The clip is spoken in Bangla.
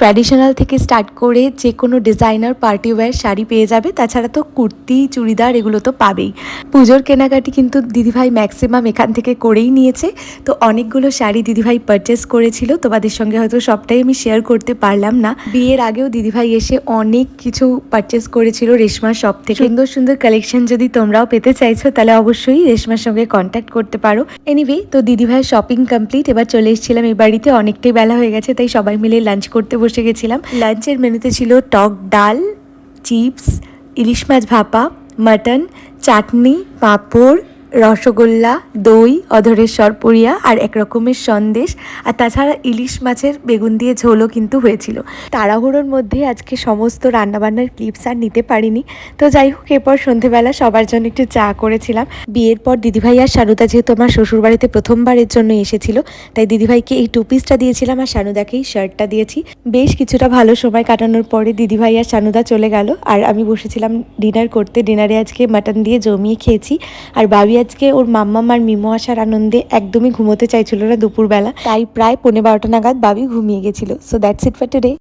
ট্র্যাডিশনাল থেকে স্টার্ট করে যে কোনো ডিজাইনার পার্টি ওয়্যার শাড়ি পেয়ে যাবে। তাছাড়া তো কুর্তি, চুড়িদার এগুলো তো পাবেই। পুজোর কেনাকাটি কিন্তু দিদিভাই ম্যাক্সিমাম এখান থেকে করেই নিয়েছে। তো অনেকগুলো শাড়ি দিদিভাই পারচেস করেছিল। তোমাদের সঙ্গে হয়তো সবটাই আমি শেয়ার করতে পারলাম না। বিয়ের আগেও দিদিভাই এসে অনেক কিছু পারচেস করেছিল রেশমার শপ থেকে। সুন্দর সুন্দর কালেকশন যদি তোমরাও পেতে চাইছো, তাহলে অবশ্যই রেশমার সঙ্গে কন্ট্যাক্ট করতে পারো। এনিওয়ে তো দিদিভাইয়ের শপিং কমপ্লিট এবার চলে এসেছিলাম এই বাড়িতে। অনেকটাই বেলা হয়ে গেছে, তাই সবাই মিলে লাঞ্চ করতে বসে গেছিলাম। লাঞ্চের মেনুতে ছিল টক ডাল চিপস ইলিশ মাছ ভাপা মাটন চাটনি পাঁপড় রসগোল্লা, দই অধরের সরপুরিয়া আর এক রকমের সন্দেশ। আর তাছাড়া ইলিশ মাছের বেগুন দিয়ে ঝোলও কিন্তু হয়েছিল। তাড়াহুড়োর মধ্যে আজকে সমস্ত রান্নাবান্নার ক্লিপস আর নিতে পারিনি। তো যাই হোক, এরপর সন্ধেবেলা সবার জন্য একটু চা করেছিলাম। বিয়ের পর দিদিভাই আর সানুদা যেহেতু আমার শ্বশুরবাড়িতে প্রথমবারের জন্য এসেছিল, তাই দিদিভাইকে এই টু পিসটা দিয়েছিলাম আর সানুদাকেই শার্টটা দিয়েছি। বেশ কিছুটা ভালো সময় কাটানোর পরে দিদিভাই আর সানুদা চলে গেল। আর আমি বসেছিলাম ডিনার করতে। ডিনারে আজকে মাটন দিয়ে জমিয়ে খেয়েছি। আর বাবি আজকে ওর মাম্মা মার মিমো আসার আনন্দে একদমই ঘুমোতে চাইছিল না দুপুরবেলা। তাই প্রায় পনেরো বারোটা নাগাদ বাবি ঘুমিয়ে গেছিল। So that's it for today